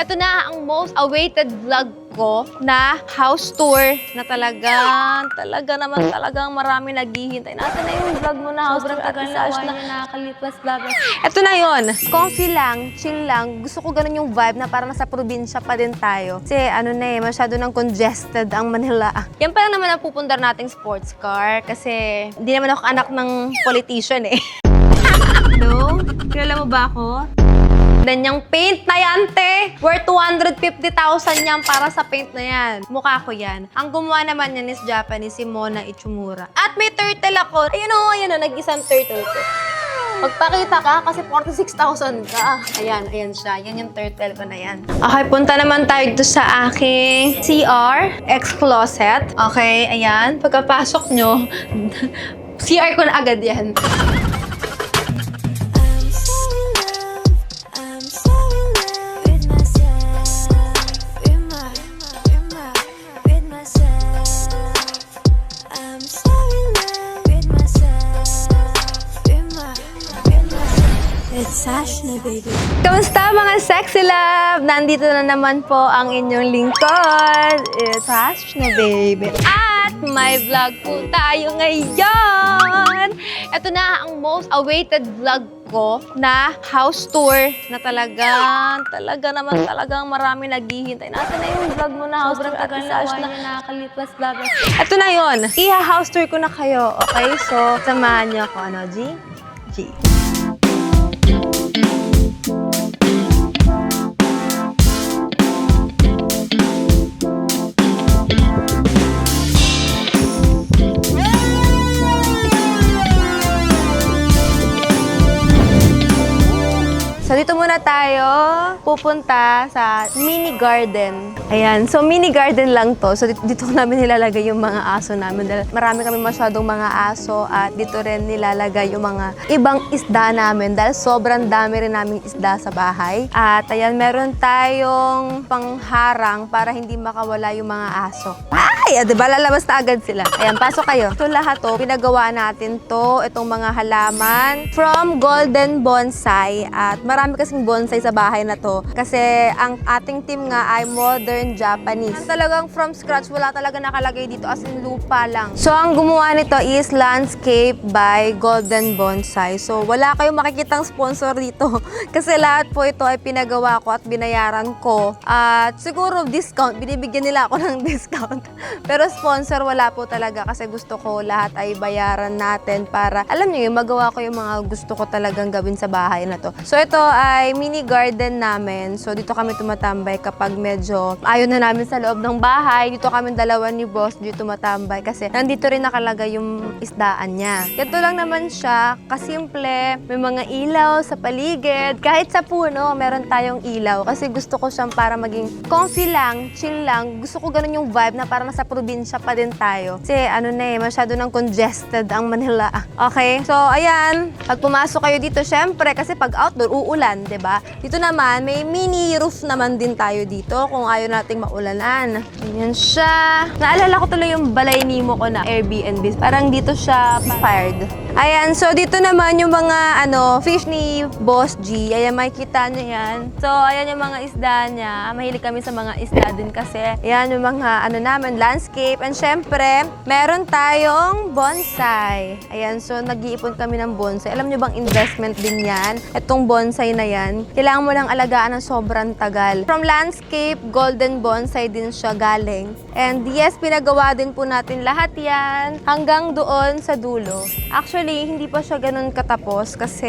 Ito na ang most awaited vlog ko na house tour na talagang, talaga naman talagang marami naghihintay. Nasaan na yung vlog mo na house tour? Ate Sash, na nakakalipas, blah, blah. ito na yon. Comfy lang, chill lang. Gusto ko ganun yung vibe na parang nasa probinsya pa din tayo. Kasi ano na eh, masyado nang congested ang Manila. Yan pa lang naman ang pupundar nating sports car kasi hindi naman ako anak ng politician eh. no? Kilala mo ba ako? Dan yung paint na yan, te. Worth 250,000 yan para sa paint na yan. Mukha ko yan. Ang gumawa naman yan is Japanese, si Mona Ichimura. At may turtle ako. Ayun o, ayun o, nag-isang turtle ko. Magpakita ka kasi 46,000 ka. Ayan, ayan siya. Yan yung turtle ko na yan. Okay, punta naman tayo dito sa aking CR, ex-closet. Okay, ayan. Pagkapasok nyo, CR ko na agad yan. Baby. Kamusta mga sexy love? Nandito na naman po ang inyong lingkod. It's Ash na baby. At may vlog po tayo ngayon. Ito na ang most awaited vlog ko na house tour na talagang, talaga naman talagang marami naghihintay. Nasaan na yung vlog mo na house Sobrang tour? tagal na na nakakalipas, blah. ito na yon. Iha-house tour ko na kayo. Okay? So, samahan niyo ako. Ano, G? G. muna tayo pupunta sa mini garden. Ayan. So, mini garden lang to. So, dito, dito namin nilalagay yung mga aso namin. Dahil marami kami masyadong mga aso at dito rin nilalagay yung mga ibang isda namin dahil sobrang dami rin naming isda sa bahay. At ayan, meron tayong pangharang para hindi makawala yung mga aso. Ay, ah, di ba? Lalabas na agad sila. Ayan, pasok kayo. Ito lahat to, pinagawa natin to, itong mga halaman from Golden Bonsai. At marami kasing bonsai sa bahay na to. Kasi ang ating team nga ay modern Japanese. Talagang from scratch, wala talaga nakalagay dito as in lupa lang. So, ang gumawa nito is Landscape by Golden Bonsai. So, wala kayong makikitang sponsor dito. Kasi lahat po ito ay pinagawa ko at binayaran ko. At siguro discount, binibigyan nila ako ng discount. Pero sponsor wala po talaga kasi gusto ko lahat ay bayaran natin para, alam niyo yung magawa ko yung mga gusto ko talagang gawin sa bahay na to. So ito ay mini garden namin. So dito kami tumatambay kapag medyo ayaw na namin sa loob ng bahay. Dito kami dalawa ni boss dito tumatambay kasi nandito rin nakalagay yung isdaan niya. Ito lang naman siya, kasimple, may mga ilaw sa paligid. Kahit sa puno, meron tayong ilaw kasi gusto ko siyang para maging comfy lang, chill lang. Gusto ko ganun yung vibe na parang nasa probinsya pa din tayo. Kasi ano na eh, masyado nang congested ang Manila. Okay? So, ayan. Pag pumasok kayo dito, syempre, kasi pag outdoor, uulan, ba? Dito naman, may mini roof naman din tayo dito kung ayaw nating maulanan. Ayan siya. Naalala ko tuloy yung balay nimo ko na Airbnb. Parang dito siya fired. Ayan, so dito naman yung mga ano, fish ni Boss G. Ayan, makikita nyo yan. So, ayan yung mga isda niya. Mahilig kami sa mga isda din kasi. Ayan yung mga ano namin, landscape. And syempre, meron tayong bonsai. Ayan, so nag-iipon kami ng bonsai. Alam nyo bang investment din yan? Itong bonsai na yan, kailangan mo lang alagaan ng sobrang tagal. From landscape, golden bonsai din siya galing. And yes, pinagawa din po natin lahat yan hanggang doon sa dulo. Actually, hindi pa siya ganun katapos kasi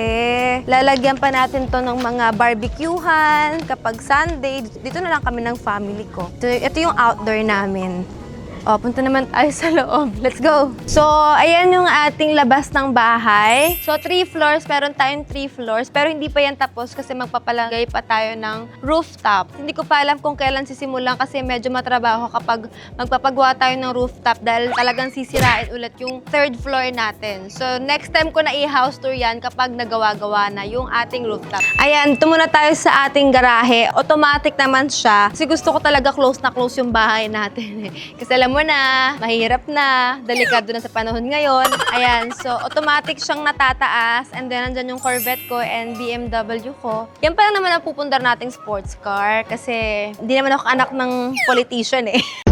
lalagyan pa natin to ng mga barbecuehan kapag Sunday. Dito na lang kami ng family ko. Ito, ito yung outdoor namin. O, punta naman tayo sa loob. Let's go! So, ayan yung ating labas ng bahay. So, three floors. Meron tayong three floors. Pero hindi pa yan tapos kasi magpapalagay pa tayo ng rooftop. Hindi ko pa alam kung kailan sisimulan kasi medyo matrabaho kapag magpapagawa tayo ng rooftop dahil talagang sisirain ulit yung third floor natin. So, next time ko na i-house tour yan kapag nagawa-gawa na yung ating rooftop. Ayan, ito muna tayo sa ating garahe. Automatic naman siya. Kasi gusto ko talaga close na close yung bahay natin. eh. Kasi alam alam mo na, mahirap na, delikado na sa panahon ngayon. Ayan, so automatic siyang natataas and then andyan yung Corvette ko and BMW ko. Yan pa lang naman ang pupundar nating sports car kasi hindi naman ako anak ng politician eh.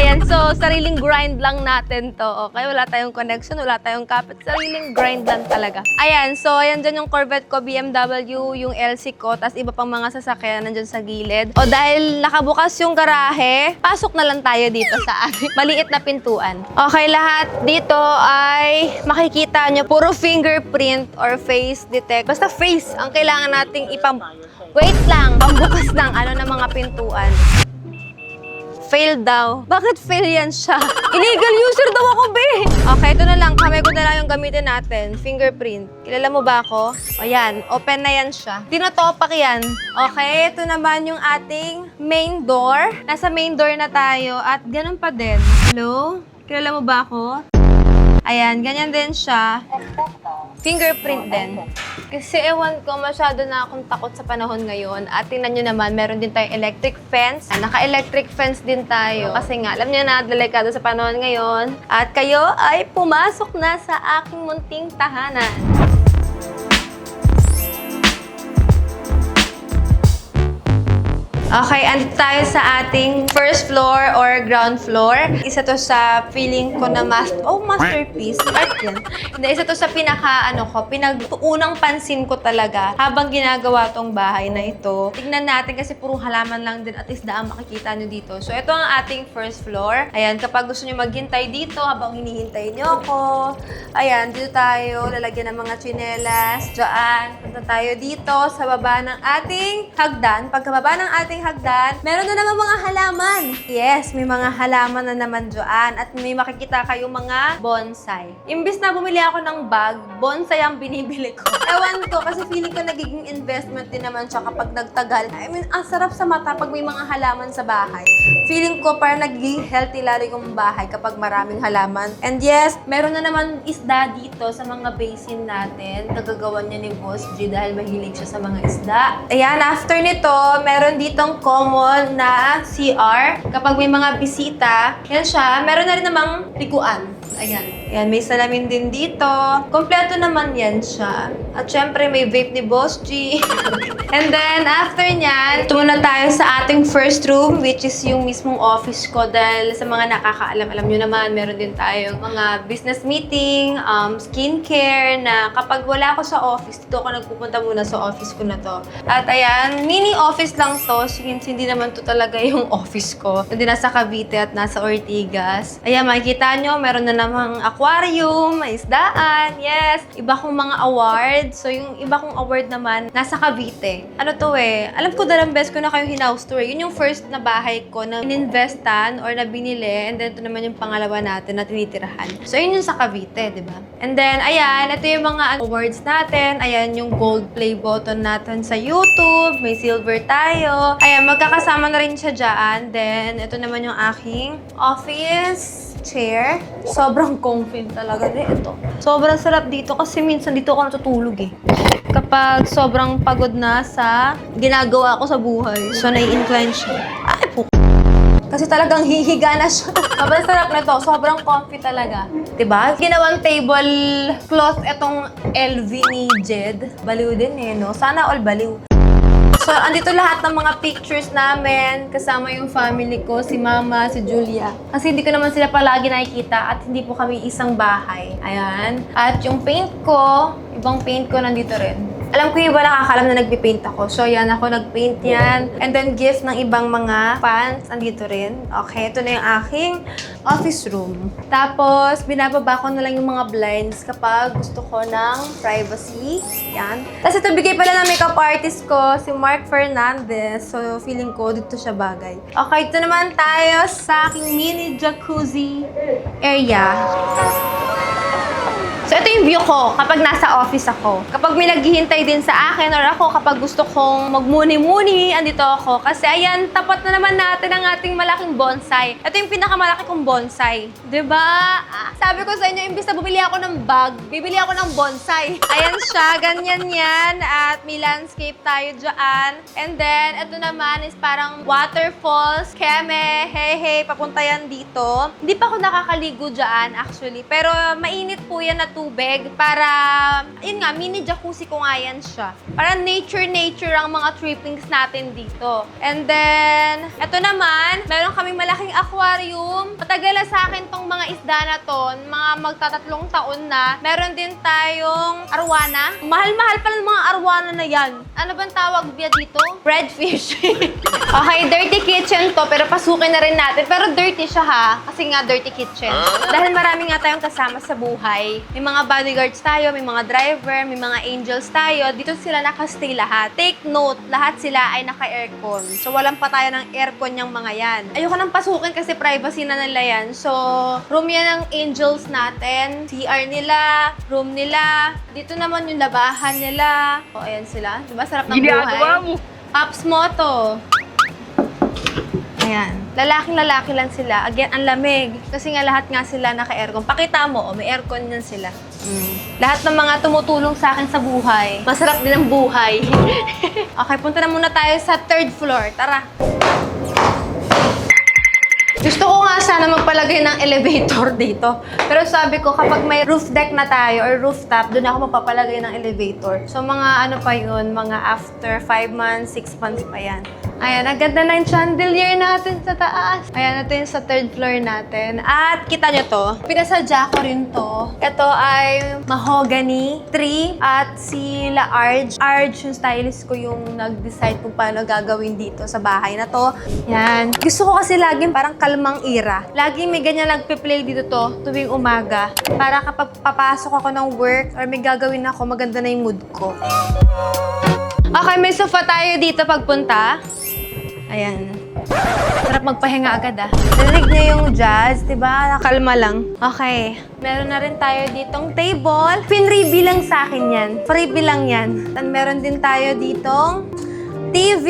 Ayan, so sariling grind lang natin to. Okay, wala tayong connection, wala tayong kapit. Sariling grind lang talaga. Ayan, so ayan dyan yung Corvette ko, BMW, yung LC ko, tas iba pang mga sasakyan nandyan sa gilid. O dahil nakabukas yung garahe, pasok na lang tayo dito sa ating maliit na pintuan. Okay, lahat dito ay makikita nyo, puro fingerprint or face detect. Basta face ang kailangan nating ipam... Wait lang, pambukas ng ano ng mga pintuan. Fail daw. Bakit fail yan siya? Illegal user daw ako, be! Okay, ito na lang. Kamay ko na lang yung gamitin natin. Fingerprint. Kilala mo ba ako? O yan, open na yan siya. Tinatopak yan. Okay, ito naman yung ating main door. Nasa main door na tayo at ganun pa din. Hello? Kilala mo ba ako? Ayan, ganyan din siya. Fingerprint din. Kasi ewan ko, masyado na akong takot sa panahon ngayon. At tingnan nyo naman, meron din tayong electric fence. Ah, Naka-electric fence din tayo. Kasi nga, alam nyo na, delikado sa panahon ngayon. At kayo ay pumasok na sa aking munting tahanan. Okay, andito tayo sa ating first floor or ground floor. Isa to sa feeling ko na mas oh, masterpiece. Art yan. Hindi, isa to sa pinaka, ano ko, pinag-unang pansin ko talaga habang ginagawa tong bahay na ito. Tignan natin kasi puro halaman lang din at isda ang makikita nyo dito. So, ito ang ating first floor. Ayan, kapag gusto nyo maghintay dito habang hinihintay nyo ako. Ayan, dito tayo, lalagyan ng mga tsinelas. Diyan, punta tayo dito sa baba ng ating hagdan. Pagkababa ng ating hagdan, meron na naman mga halaman. Yes, may mga halaman na naman dyan. At may makikita kayong mga bonsai. Imbis na bumili ako ng bag, bonsai ang binibili ko. Ewan ko, kasi feeling ko nagiging investment din naman siya kapag nagtagal. I mean, ang sarap sa mata pag may mga halaman sa bahay. Feeling ko parang nagiging healthy lalo yung bahay kapag maraming halaman. And yes, meron na naman isda dito sa mga basin natin. Nagagawa niya ni Boss G dahil mahilig siya sa mga isda. Ayan, after nito, meron ditong common na CR. Kapag may mga bisita, yan siya. Meron na rin namang likuan. Ayan. Ayan, may salamin din dito. Kompleto naman yan siya. At syempre, may vape ni Boss G. And then, after nyan, ito muna tayo sa ating first room, which is yung mismong office ko. Dahil sa mga nakakaalam, alam nyo naman, meron din tayong mga business meeting, um, skincare, na kapag wala ako sa office, dito ako nagpupunta muna sa office ko na to. At ayan, mini office lang to, since hindi naman to talaga yung office ko. Hindi nasa Cavite at nasa Ortigas. Ayan, makikita nyo, meron na namang aquarium, may isdaan, yes. Iba kong mga awards. So, yung iba kong award naman, nasa Cavite. Ano to eh, alam ko dalawang beses ko na kayong hinouse tour. Yun yung first na bahay ko na ininvestan or na binili. And then, ito naman yung pangalawa natin na tinitirahan. So, yun yung sa Cavite, di ba? And then, ayan, ito yung mga awards natin. Ayan, yung gold play button natin sa YouTube. May silver tayo. Ayan, magkakasama na rin siya dyan. Then, ito naman yung aking office chair. Sobrang comfy talaga din ito. Sobrang sarap dito kasi minsan dito ako natutulog eh. Kapag sobrang pagod na sa ginagawa ko sa buhay. So, nai-incline siya. Ay, po. Kasi talagang hihiga na siya. Sobrang sarap na to. Sobrang comfy talaga. 'Di ba? Ginawang table cloth itong LV ni Jed. Baliw din eh, no? Sana all baliw. So, andito lahat ng mga pictures namin, kasama yung family ko, si Mama, si Julia. Kasi hindi ko naman sila palagi nakikita at hindi po kami isang bahay. Ayan. At yung paint ko, ibang paint ko nandito rin. Alam ko yung iba nakakalam na nagpipaint ako. So, yan ako nagpaint yan. And then, gift ng ibang mga fans, andito rin. Okay, ito na yung aking office room. Tapos, binababa ko na lang yung mga blinds kapag gusto ko ng privacy. Yan. Tapos, ito bigay pala ng makeup artist ko, si Mark Fernandez. So, feeling ko dito siya bagay. Okay, ito naman tayo sa aking mini jacuzzi area. So, ito yung view ko kapag nasa office ako. Kapag may naghihintay din sa akin or ako kapag gusto kong magmuni-muni, andito ako. Kasi ayan, tapat na naman natin ang ating malaking bonsai. Ito yung pinakamalaki kong bonsai. ba? Ah, Sabi ko sa inyo, imbis na bumili ako ng bag, bibili ako ng bonsai. Ayan siya, ganyan yan. At may landscape tayo dyan. And then, ito naman is parang waterfalls, keme, hey hey, papunta yan dito. Hindi pa ako nakakaligo dyan actually. Pero mainit po yan na tubig para, yun nga, mini jacuzzi ko nga yan siya. Para nature-nature ang mga trippings natin dito. And then, ito naman, meron kaming malaking aquarium. Matagal na sa akin tong mga isda na to, mga magtatatlong taon na. Meron din tayong arwana. Mahal-mahal pala ng mga arwana na yan. Ano bang tawag biya dito? Redfish. okay, dirty kitchen to, pero pasukin na rin natin. Pero dirty siya ha, kasi nga dirty kitchen. Dahil marami nga tayong kasama sa buhay. May mga bodyguards tayo, may mga driver, may mga angels tayo. Dito sila nakastay lahat. Take note, lahat sila ay naka-aircon. So, walang pa tayo ng aircon yung mga yan. Ayoko nang pasukin kasi privacy na nila yan. So, room yan ng angels natin. CR nila, room nila. Dito naman yung labahan nila. O, ayan sila. Diba? Sarap ng buhay. mo. Pops Moto. Ayan. Lalaking lalaki lang sila. Again, ang lamig. Kasi nga lahat nga sila naka-aircon. Pakita mo, oh, may aircon yan sila. Mm. Lahat ng mga tumutulong sa akin sa buhay. Masarap din ang buhay. okay, punta na muna tayo sa third floor. Tara. Gusto ko nga sana magpalagay ng elevator dito. Pero sabi ko, kapag may roof deck na tayo or rooftop, doon ako magpapalagay ng elevator. So mga ano pa yun, mga after 5 months, 6 months pa yan. Ayan, ang ganda ng chandelier natin sa taas. Ayan, ito yung sa third floor natin. At kita nyo to, pinasadya ko rin to. Ito ay mahogany tree at si La Arj. Arj, yung stylist ko yung nag-decide kung paano gagawin dito sa bahay na to. Yan. Gusto ko kasi laging parang kalmang ira. Laging may ganyan nagpe-play dito to tuwing umaga. Para kapag papasok ako ng work or may gagawin ako, maganda na yung mood ko. Okay, may sofa tayo dito pagpunta. Ayan. Sarap magpahinga agad ah. Narinig niyo yung jazz, di ba? Nakalma lang. Okay. Meron na rin tayo ditong table. Pinribi lang sa akin yan. Freebie lang yan. At meron din tayo ditong TV.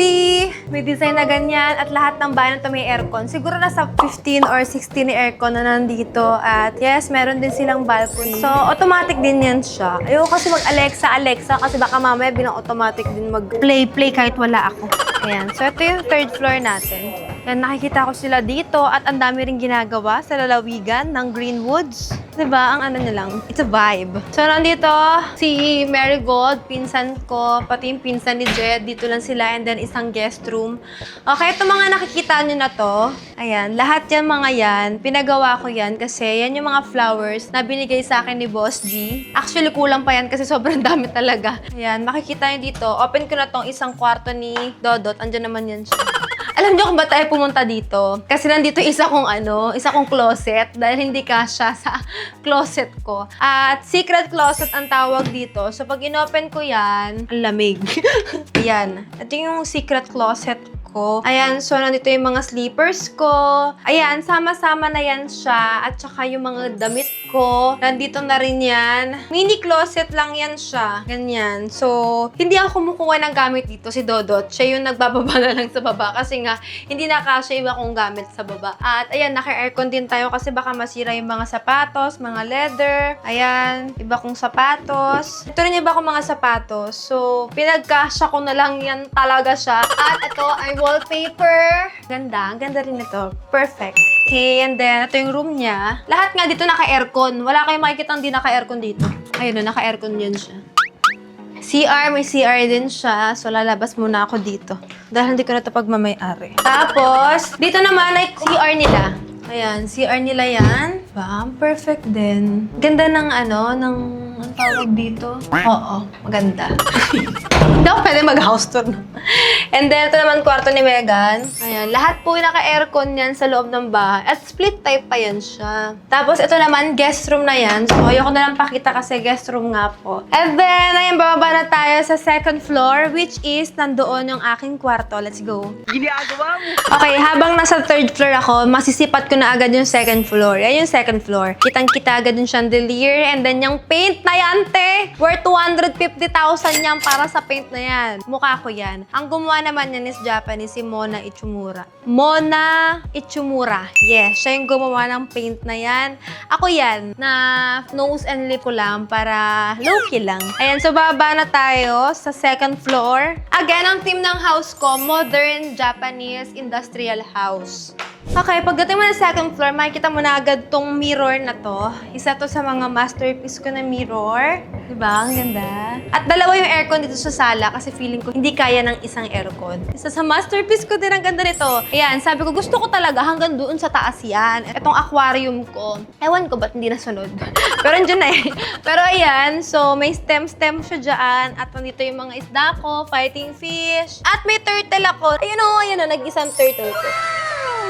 May design na ganyan. At lahat ng bahay na ito may aircon. Siguro nasa 15 or 16 na aircon na nandito. At yes, meron din silang balcony. So, automatic din yan siya. Ayoko kasi mag-Alexa, Alexa. Kasi baka mamaya binang-automatic din mag-play-play kahit wala ako. Ayan. So, ito yung third floor natin. Yan, nakikita ko sila dito at ang dami rin ginagawa sa lalawigan ng Greenwoods. 'Di ba? Ang ano na lang, it's a vibe. So, nandito si Marigold, pinsan ko, pati yung pinsan ni Jed. Dito lang sila and then isang guest room. Okay, ito mga nakikita nyo na to. Ayan, lahat yan mga yan. Pinagawa ko yan kasi yan yung mga flowers na binigay sa akin ni Boss G. Actually, kulang pa yan kasi sobrang dami talaga. Ayan, makikita nyo dito. Open ko na tong isang kwarto ni Dodot. Andyan naman yan siya. Alam niyo kung ba tayo pumunta dito? Kasi nandito isa kong ano, isa kong closet dahil hindi kasya sa closet ko. At secret closet ang tawag dito. So pag inopen ko yan, ang lamig. yan. Ito yung secret closet ko. Ayan, so nandito yung mga sleepers ko. Ayan, sama-sama na yan siya. At saka yung mga damit ko. Nandito na rin yan. Mini closet lang yan siya. Ganyan. So, hindi ako kumukuha ng gamit dito. Si Dodot. Siya yung nagbababa na lang sa baba. Kasi nga, hindi na kasya iba kong gamit sa baba. At ayan, naka-aircon din tayo kasi baka masira yung mga sapatos, mga leather. Ayan, iba kong sapatos. Ito rin iba kong mga sapatos. So, pinagkasya ko na lang yan talaga siya. At ito ay wallpaper. Ganda. Ang ganda rin ito. Perfect. Okay, and then, ito yung room niya. Lahat nga dito naka-aircon. Wala kayong makikita hindi naka-aircon dito. Ayun, naka-aircon yun siya. CR, may CR din siya. So, lalabas muna ako dito. Dahil hindi ko na ito pagmamayari. Tapos, dito naman ay CR nila. Ayan, CR nila yan. Bam, perfect din. Ganda ng ano, ng Anong tawag dito? Oo, maganda. Hindi ako pwede mag-house tour. no? And then, ito naman kwarto ni Megan. Ayan, lahat po yung naka-aircon yan sa loob ng bahay. At split type pa yan siya. Tapos, ito naman, guest room na yan. So, ayoko na lang pakita kasi guest room nga po. And then, ayan, bababa na tayo sa second floor, which is nandoon yung aking kwarto. Let's go. Okay, habang nasa third floor ako, masisipat ko na agad yung second floor. Yan yung second floor. Kitang-kita agad yung chandelier and then yung paint na te! Worth 250,000 yan para sa paint na yan. Mukha ko yan. Ang gumawa naman yan is Japanese, si Mona Ichimura. Mona Ichimura. Yes, siya yung gumawa ng paint na yan. Ako yan, na nose and lip ko lang para low-key lang. Ayan, so baba na tayo sa second floor. Again, ang theme ng house ko, modern Japanese industrial house. Okay, pagdating mo ng second floor, makikita mo na agad tong mirror na to. Isa to sa mga masterpiece ko na mirror. Diba? Ang ganda. At dalawa yung aircon dito sa sala kasi feeling ko hindi kaya ng isang aircon. Isa sa masterpiece ko din ang ganda nito. Ayan, sabi ko gusto ko talaga hanggang doon sa taas yan. Itong aquarium ko. Ewan ko ba't hindi nasunod. Pero andyan na eh. Pero ayan, so may stem-stem siya dyan. At nandito yung mga isda ko, fighting fish. At may turtle ako. Ayun o, ayun o, nag-isang turtle ko.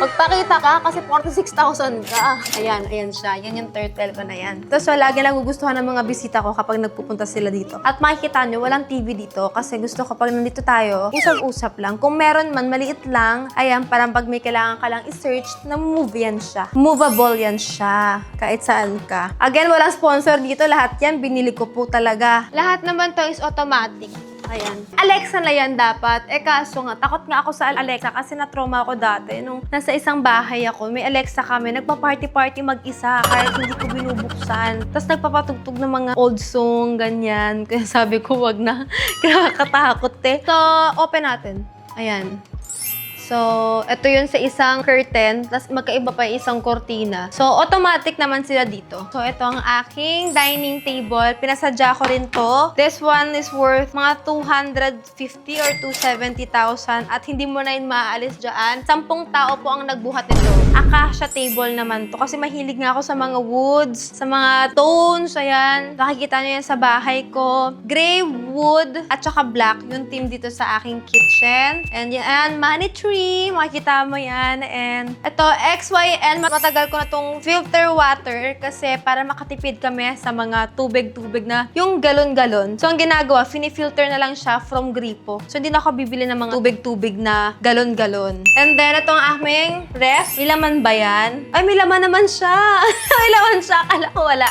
Magpakita ka kasi 46,000 ka. Ayan, ayan siya. Yan yung turtle ko na yan. Tapos so, lagi nagugustuhan ng mga bisita ko kapag nagpupunta sila dito. At makikita nyo, walang TV dito kasi gusto ko pag nandito tayo, usap-usap lang. Kung meron man, maliit lang. Ayan, parang pag may kailangan ka lang i-search, na-move yan siya. Movable yan siya. Kahit saan ka. Again, walang sponsor dito. Lahat yan, binili ko po talaga. Lahat naman to is automatic. Ayan. Alexa na yan dapat. Eh kaso nga, takot nga ako sa Alexa kasi na-trauma ako dati. Nung nasa isang bahay ako, may Alexa kami, nagpa-party-party mag-isa kahit hindi ko binubuksan. Tapos nagpapatugtog ng mga old song, ganyan. Kaya sabi ko, wag na. Nakakatakot eh. So, open natin. Ayan. So, ito yun sa isang curtain, tapos magkaiba pa yung isang kortina. So, automatic naman sila dito. So, ito ang aking dining table. Pinasadya ko rin to. This one is worth mga 250 or 270,000 at hindi mo na yun maaalis dyan. Sampung tao po ang nagbuhat nito. Acacia table naman to kasi mahilig nga ako sa mga woods, sa mga tones, ayan. Nakikita nyo yan sa bahay ko. Gray wood at saka black yung team dito sa aking kitchen. And yan, money tree. Makikita mo yan. And ito, XYN. Matagal ko na tong filter water kasi para makatipid kami sa mga tubig-tubig na yung galon-galon. So, ang ginagawa, finifilter na lang siya from gripo. So, hindi na ako bibili ng mga tubig-tubig na galon-galon. And then, ito ang aming ref. May laman ba yan? Ay, may laman naman siya. may laman siya. Akala ko wala.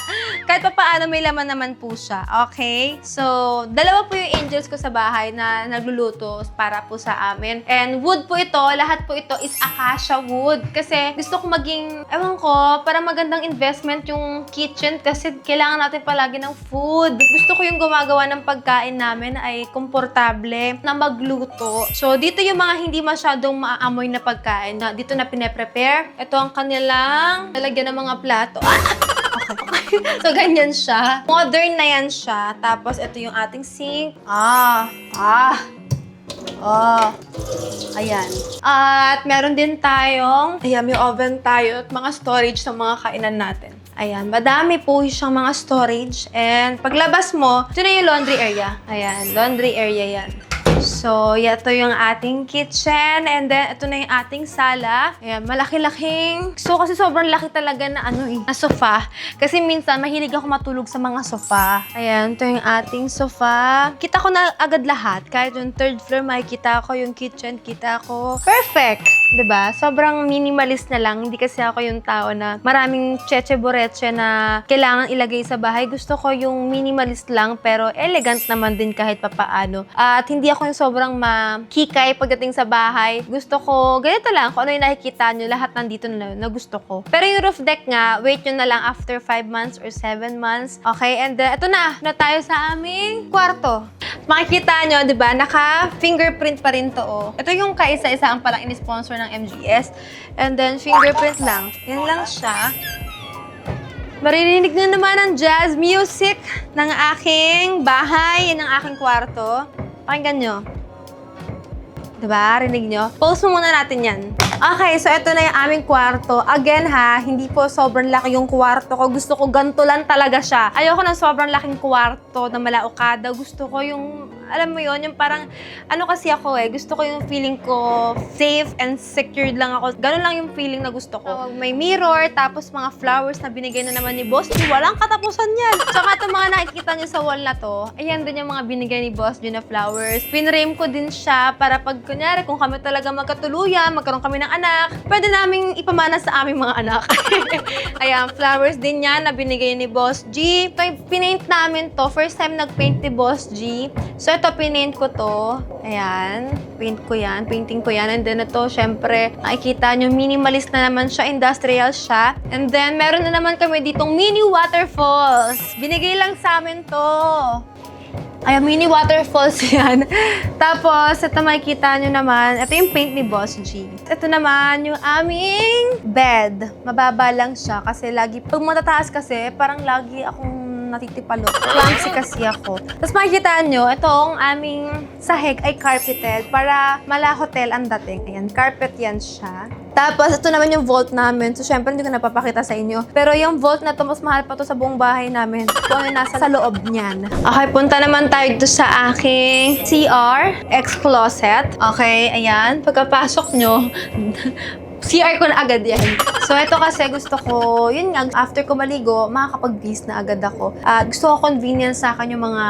Kahit pa paano, may laman naman po siya. Okay? So, dalawa po yung angels ko sa bahay na nagluluto para po sa amin. And wood po ito, lahat po ito is acacia wood. Kasi gusto ko maging, ewan ko, para magandang investment yung kitchen kasi kailangan natin palagi ng food. Gusto ko yung gumagawa ng pagkain namin ay komportable na magluto. So, dito yung mga hindi masyadong maaamoy na pagkain na dito na pine-prepare. Ito ang kanilang lalagyan ng mga plato. So, ganyan siya. Modern na yan siya. Tapos, ito yung ating sink. Ah, ah, Oh. Ayan. At meron din tayong, ayan, may oven tayo at mga storage sa mga kainan natin. Ayan, madami po siyang mga storage. And paglabas mo, ito na yung laundry area. Ayan, laundry area yan. So, ito yung ating kitchen. And then, ito na yung ating sala. Ayan, malaki-laking. So, kasi sobrang laki talaga na ano eh, na sofa. Kasi minsan, mahilig ako matulog sa mga sofa. Ayan, ito yung ating sofa. Kita ko na agad lahat. Kahit yung third floor, makikita ko yung kitchen, kita ko. Perfect! ba? Sobrang minimalist na lang. Hindi kasi ako yung tao na maraming cheche boreche na kailangan ilagay sa bahay. Gusto ko yung minimalist lang pero elegant naman din kahit papaano. At hindi ako yung sobrang makikay pagdating sa bahay. Gusto ko, ganito lang, kung ano yung nakikita nyo, lahat nandito na, na gusto ko. Pero yung roof deck nga, wait nyo na lang after 5 months or 7 months. Okay, and then, ito na, na tayo sa aming kwarto. Makikita nyo, di ba, naka-fingerprint pa rin to, oh. Ito yung kaisa-isa ang palang in-sponsor ng MGS. And then, fingerprint lang. Yan lang siya. Maririnig na naman ang jazz music ng aking bahay, ng aking kwarto. Pakinggan nyo. Diba? Rinig nyo? Pause mo muna natin yan. Okay, so ito na yung aming kwarto. Again ha, hindi po sobrang laki yung kwarto ko. Gusto ko ganito lang talaga siya. Ayoko ng sobrang laking kwarto na malaukada. Gusto ko yung, alam mo yon yung parang, ano kasi ako eh, gusto ko yung feeling ko safe and secured lang ako. Ganun lang yung feeling na gusto ko. May mirror, tapos mga flowers na binigay na naman ni Boss G. Walang katapusan yan. Tsaka itong mga nakikita nyo sa wall na to, ayan din yung mga binigay ni Boss G na flowers. Pinrame ko din siya para pag kunyari, kung kami talaga magkatuluyan, magkaroon kami ng anak, pwede naming ipamana sa aming mga anak. ayan, flowers din yan na binigay ni Boss G. Ito pinaint namin to. First time nag-paint ni Boss G. So ito, pinaint ko to. Ayan, paint ko yan, painting ko yan. And then ito, syempre, nakikita nyo, minimalist na naman siya, industrial siya. And then, meron na naman kami ditong mini waterfalls. Binigay lang sa amin to. Ay, mini waterfalls yan. Tapos, ito makikita nyo naman, ito yung paint ni Boss G. Ito naman yung aming bed. Mababa lang siya kasi lagi, pag matataas kasi, parang lagi akong natitipalo. Clumsy kasi ako. Tapos makikita nyo, itong aming sahig ay carpeted para mala hotel ang dating. Ayan, carpet yan siya. Tapos, ito naman yung vault namin. So, syempre, hindi ko napapakita sa inyo. Pero yung vault na to, mas mahal pa to sa buong bahay namin. Kung ano nasa sa loob niyan. Okay, punta naman tayo dito sa aking CR, ex-closet. Okay, ayan. Pagkapasok nyo, CR ko na agad yan. So, ito kasi gusto ko, yun nga, after ko maligo, makakapag-bis na agad ako. At gusto ko convenience sa akin yung mga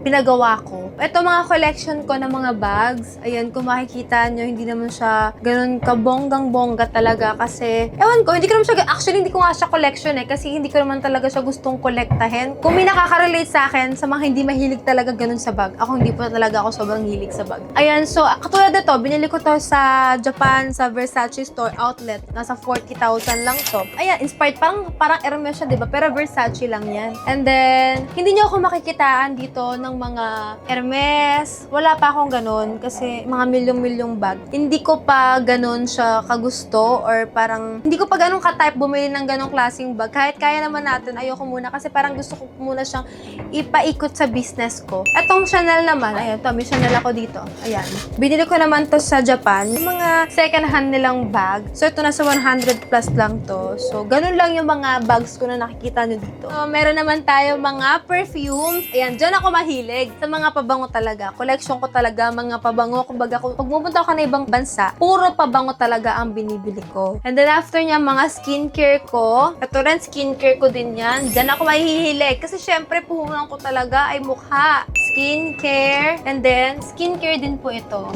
pinagawa ko. Ito mga collection ko ng mga bags. Ayan, kung makikita nyo, hindi naman siya ganun kabonggang-bongga talaga kasi, ewan ko, hindi ko naman siya, actually, hindi ko nga siya collection eh, kasi hindi ko naman talaga siya gustong kolektahin. Kung may nakaka-relate sa akin, sa mga hindi mahilig talaga ganun sa bag, ako hindi po talaga ako sobrang hilig sa bag. Ayan, so, katulad nito, binili ko to sa Japan, sa Versace store outlet. Nasa 40,000 lang to. Ayan, inspired, parang, parang Hermes siya, di ba? Pero Versace lang yan. And then, hindi niyo ako makikitaan dito ng mga Hermes. Wala pa akong ganun kasi mga milyong-milyong bag. Hindi ko pa ganun siya kagusto or parang hindi ko pa ganun ka-type bumili ng ganung klaseng bag. Kahit kaya naman natin, ayoko muna kasi parang gusto ko muna siyang ipaikot sa business ko. Etong Chanel naman, ayan to, may Chanel ako dito. Ayan. Binili ko naman to sa Japan. Yung mga second hand nilang bag. So, ito nasa 100 plus lang to. So, ganun lang yung mga bags ko na nakikita nyo dito. So, meron naman tayo mga perfumes. Ayan, dyan ako mahilig. Sa mga pabango talaga. Collection ko talaga, mga pabango. Kumbaga, pag pupunta ako na ibang bansa, puro pabango talaga ang binibili ko. And then after niya, mga skincare ko. Ito rin, skincare ko din yan. Dyan ako mahihilig. Kasi syempre, puhunan ko talaga ay mukha. Skincare. And then, skincare din po ito.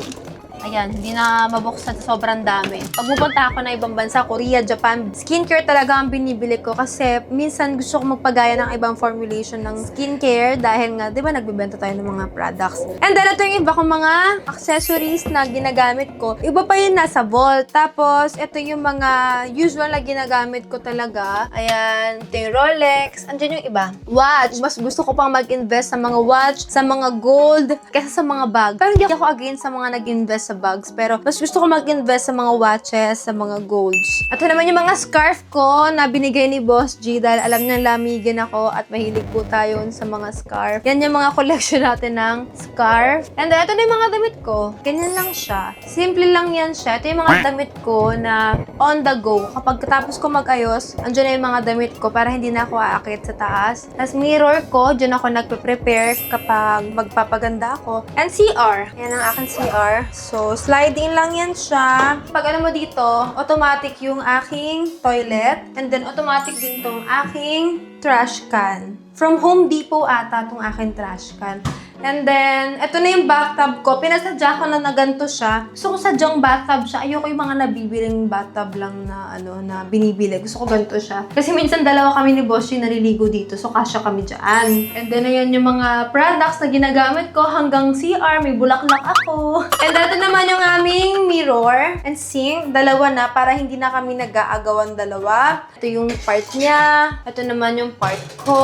Ayan, hindi na mabuksan sa sobrang dami. Pag pupunta ako na ibang bansa, Korea, Japan, skincare talaga ang binibili ko kasi minsan gusto ko magpagaya ng ibang formulation ng skincare dahil nga, di ba, nagbibenta tayo ng mga products. And then, ito yung iba kong mga accessories na ginagamit ko. Iba pa yun nasa vault. Tapos, ito yung mga usual na ginagamit ko talaga. Ayan, ito yung Rolex. Andiyan yung iba. Watch. Mas gusto ko pang mag-invest sa mga watch, sa mga gold, kaysa sa mga bag. Pero hindi ako against sa mga nag-invest sa bags. Pero mas gusto ko mag-invest sa mga watches, sa mga golds. At naman yung mga scarf ko na binigay ni Boss G dahil alam niya lamigin ako at mahilig po tayo sa mga scarf. Yan yung mga collection natin ng scarf. And then, ito na yung mga damit ko. Ganyan lang siya. Simple lang yan siya. Ito yung mga damit ko na on the go. Kapag tapos ko mag-ayos, andyan na yung mga damit ko para hindi na ako aakit sa taas. Tapos mirror ko, dyan ako nagpe-prepare kapag magpapaganda ako. And CR. Yan ang aking CR. So, sliding lang yan siya. Pag ano mo dito, automatic yung aking toilet. And then, automatic din tong aking trash can. From Home Depot ata tong aking trash can. And then, ito na yung bathtub ko. Pinasadya ko na na siya. Gusto ko sadyang bathtub siya. Ayoko yung mga nabibiling bathtub lang na, ano, na binibili. Gusto ko ganito siya. Kasi minsan dalawa kami ni Boss yung naliligo dito. So, kasya kami dyan. And then, ayan yung mga products na ginagamit ko hanggang CR. May bulaklak ako. And ito naman yung aming mirror and sink. Dalawa na para hindi na kami nag-aagawan dalawa. Ito yung part niya. Ito naman yung part ko.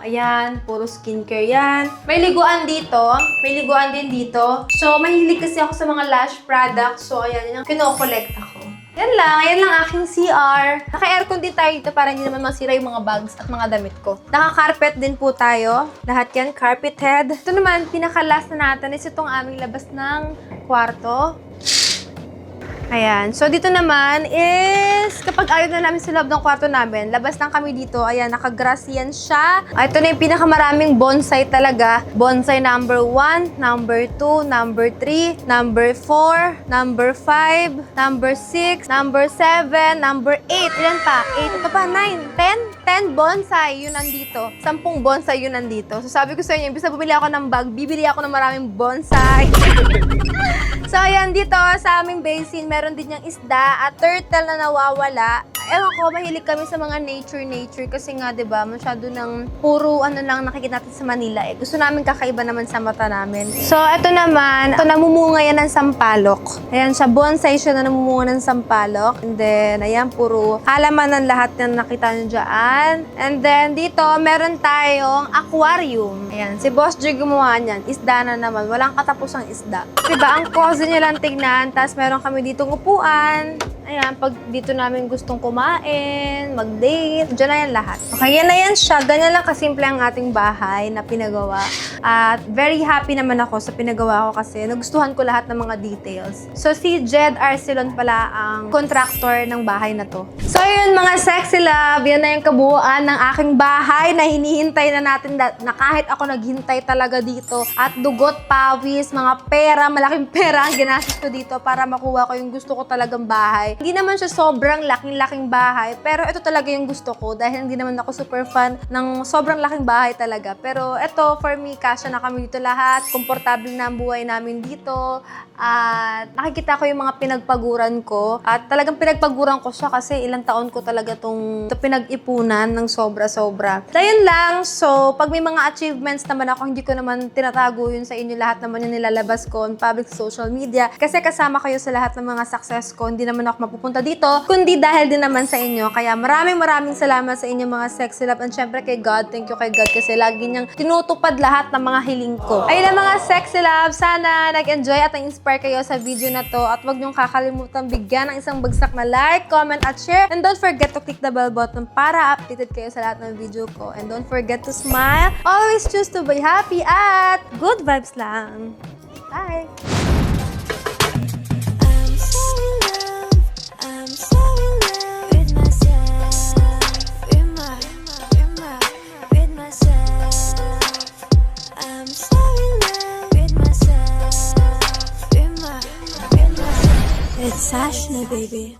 Ayan, puro skincare yan. May liguan dito. May liguan din dito. So, mahilig kasi ako sa mga lash products. So, ayan, yun ang kino-collect ako. Yan lang. Yan lang aking CR. Naka-aircon din tayo dito para hindi naman masira yung mga bags at mga damit ko. Naka-carpet din po tayo. Lahat yan carpeted. Ito naman, pinaka-last na natin is itong aming labas ng kwarto. Ayan. So, dito naman is, kapag ayaw na namin sa loob ng kwarto namin, labas lang kami dito. Ayan, nakagrass yan siya. Ah, Ito na yung pinakamaraming bonsai talaga. Bonsai number 1, number 2, number 3, number 4, number 5, number 6, number 7, number 8. Ilan pa? 8. Ito pa, 9, 10. 10 bonsai yun nandito. 10 bonsai yun nandito. So, sabi ko sa inyo, imbis na bumili ako ng bag, bibili ako ng maraming bonsai. So, ayan, dito sa aming basin, meron din yung isda at turtle na nawawala. Ewan ko, mahilig kami sa mga nature-nature kasi nga, di ba, masyado ng puro ano lang nakikita natin sa Manila eh. Gusto namin kakaiba naman sa mata namin. So, ito naman, ito namumunga yan ng sampalok. Ayan siya, bonsai siya na namumunga ng sampalok. And then, ayan, puro halaman ng lahat na nakita nyo dyan. And then, dito, meron tayong aquarium. Ayan, si Boss Joy gumawa niyan. Isda na naman. Walang katapusang isda. Diba, ang cozy niya lang tignan. Tapos meron kami dito upuan. Ayan, pag dito namin gustong kumain, mag-date, dyan na yan lahat. Okay, yan na yan siya. Ganyan lang kasimple ang ating bahay na pinagawa. At very happy naman ako sa pinagawa ko kasi nagustuhan ko lahat ng mga details. So, si Jed Arcelon pala ang contractor ng bahay na to. So, yun mga sexy love, yan na yung kabuuan ng aking bahay na hinihintay na natin na kahit ako naghintay talaga dito. At dugot, pawis, mga pera, malaking pera ang ginastos ko dito para makuha ko yung gusto ko talagang bahay. Hindi naman siya sobrang laking-laking bahay, pero ito talaga yung gusto ko dahil hindi naman ako super fan ng sobrang laking bahay talaga. Pero ito, for me, kasya na kami dito lahat. Komportable na ang buhay namin dito. At nakikita ko yung mga pinagpaguran ko. At talagang pinagpaguran ko siya kasi ilang taon ko talaga itong pinag-ipunan ng sobra-sobra. Dahil lang, so pag may mga achievements naman ako, hindi ko naman tinatago yun sa inyo. Lahat naman yung nilalabas ko on public social media. Kasi kasama kayo sa lahat ng mga success ko. Hindi naman ako mapupunta dito, kundi dahil din naman sa inyo. Kaya maraming maraming salamat sa inyo mga sexy love. And syempre kay God, thank you kay God kasi lagi niyang tinutupad lahat ng mga hiling ko. Ayun na mga sexy love, sana nag-enjoy at na-inspire kayo sa video na to. At huwag niyong kakalimutan bigyan ng isang bagsak na like, comment, at share. And don't forget to click the bell button para updated kayo sa lahat ng video ko. And don't forget to smile. Always choose to be happy at good vibes lang. Bye! Sashna baby.